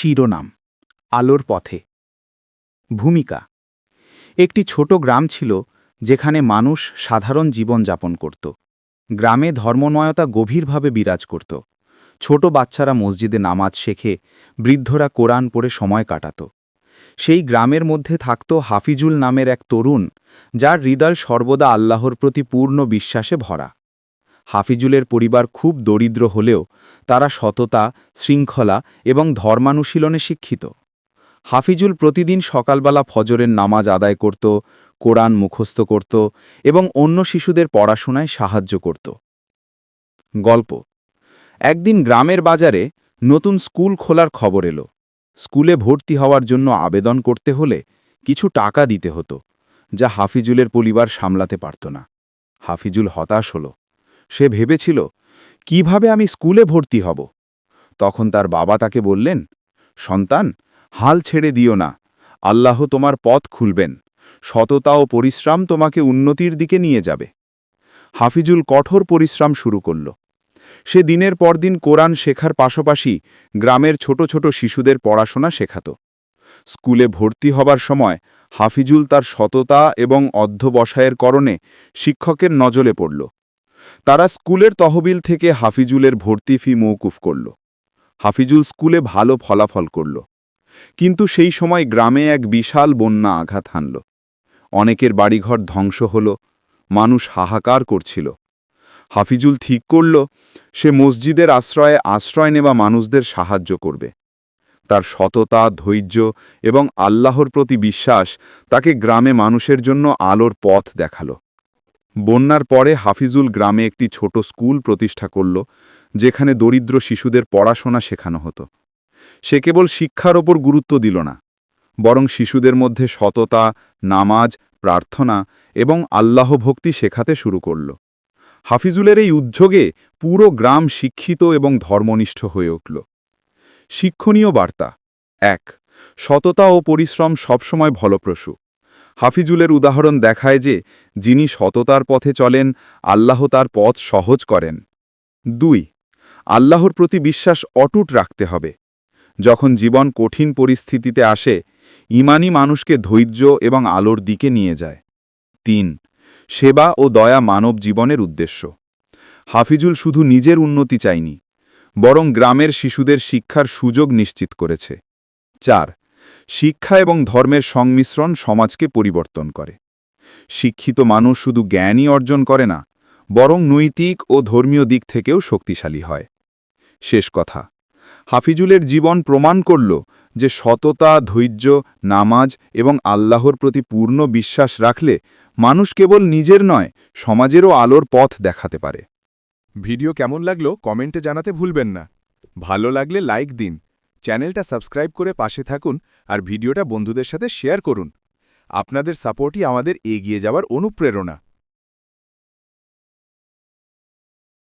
শিরোনাম, আলোর পথে। ভূমিকা, একটি ছোট গ্রাম ছিল যেখানে মানুষ সাধারণ জীবন যাপন করত। গ্রামে ধর্মময়তা গভীরভাবে বিরাজ করত। ছোট বাচ্চারা মসজিদে নামাজ শেখে, বৃদ্ধরা কোরআন পড়ে সময় কাটাত। সেই গ্রামের মধ্যে থাকত হাফিজুল নামের এক তরুণ, যার হৃদয় সর্বদা আল্লাহর প্রতি পূর্ণ বিশ্বাসে ভরা। হাফিজুলের পরিবার খুব দরিদ্র হলেও তারা সততা, শৃঙ্খলা এবং ধর্মানুশীলনে শিক্ষিত। হাফিজুল প্রতিদিন সকালবেলা ফজরের নামাজ আদায় করত, কোরআন মুখস্থ করত এবং অন্য শিশুদের পড়াশোনায় সাহায্য করত। গল্প। একদিন গ্রামের বাজারে নতুন স্কুল খোলার খবর এলো। স্কুলে ভর্তি হওয়ার জন্য আবেদন করতে হলে কিছু টাকা দিতে হতো, যা হাফিজুলের পরিবার সামলাতে পারত না। হাফিজুল হতাশ হল। সে ভেবেছিল, কীভাবে আমি স্কুলে ভর্তি হব? তখন তার বাবা তাকে বললেন, সন্তান, হাল ছেড়ে দিও না। আল্লাহ তোমার পথ খুলবেন। সততা ও পরিশ্রম তোমাকে উন্নতির দিকে নিয়ে যাবে। হাফিজুল কঠোর পরিশ্রম শুরু করল। সে দিনের পর দিন কোরআন শেখার পাশাপাশি গ্রামের ছোট ছোট শিশুদের পড়াশোনা শেখাত। স্কুলে ভর্তি হবার সময় হাফিজুল তার সততা এবং অধ্যবসায়ের করণে শিক্ষকের নজলে পড়ল। তারা স্কুলের তহবিল থেকে হাফিজুলের ভর্তি ফি মৌকুফ করল। হাফিজুল স্কুলে ভালো ফলাফল করল। কিন্তু সেই সময় গ্রামে এক বিশাল বন্যা আঘাত হানল। অনেকের বাড়িঘর ধ্বংস হল, মানুষ হাহাকার করছিল। হাফিজুল ঠিক করল, সে মসজিদের আশ্রয়ে আশ্রয় নেওয়া মানুষদের সাহায্য করবে। তার সততা, ধৈর্য এবং আল্লাহর প্রতি বিশ্বাস তাকে গ্রামে মানুষের জন্য আলোর পথ দেখাল। বন্যার পরে হাফিজুল গ্রামে একটি ছোট স্কুল প্রতিষ্ঠা করল, যেখানে দরিদ্র শিশুদের পড়াশোনা শেখানো হতো। সে কেবল শিক্ষার ওপর গুরুত্ব দিল না, বরং শিশুদের মধ্যে সততা, নামাজ, প্রার্থনা এবং আল্লাহ ভক্তি শেখাতে শুরু করল। হাফিজুলের এই উদ্যোগে পুরো গ্রাম শিক্ষিত এবং ধর্মনিষ্ঠ হয়ে উঠল। শিক্ষণীয় বার্তা, এক, সততা ও পরিশ্রম সবসময় ফলপ্রসূ। হাফিজুলের উদাহরণ দেখায় যে, যিনি সততার পথে চলেন, আল্লাহ তার পথ সহজ করেন। দুই, আল্লাহর প্রতি বিশ্বাস অটুট রাখতে হবে। যখন জীবন কঠিন পরিস্থিতিতে আসে ইমানি মানুষকে ধৈর্য এবং আলোর দিকে নিয়ে যায়। তিন, সেবা ও দয়া মানব জীবনের উদ্দেশ্য। হাফিজুল শুধু নিজের উন্নতি চায়নি, বরং গ্রামের শিশুদের শিক্ষার সুযোগ নিশ্চিত করেছে। চার শিক্ষা এবং ধর্মের সংমিশ্রণ সমাজকে পরিবর্তন করে। শিক্ষিত মানুষ শুধু জ্ঞানই অর্জন করে না, বরং নৈতিক ও ধর্মীয় দিক থেকেও শক্তিশালী হয়। শেষ কথা, হাফিজুলের জীবন প্রমাণ করল যে সততা, ধৈর্য, নামাজ এবং আল্লাহর প্রতি পূর্ণ বিশ্বাস রাখলে মানুষ কেবল নিজের নয়, সমাজেরও আলোর পথ দেখাতে পারে। ভিডিও কেমন লাগল কমেন্টে জানাতে ভুলবেন না। ভালো লাগলে লাইক দিন। চ্যানেলটা সাবস্ক্রাইব করে পাশে থাকুন আর ভিডিওটা বন্ধুদের সাথে শেয়ার করুন। আপনাদের সাপোর্টই আমাদের এগিয়ে যাওয়ার অনুপ্রেরণা।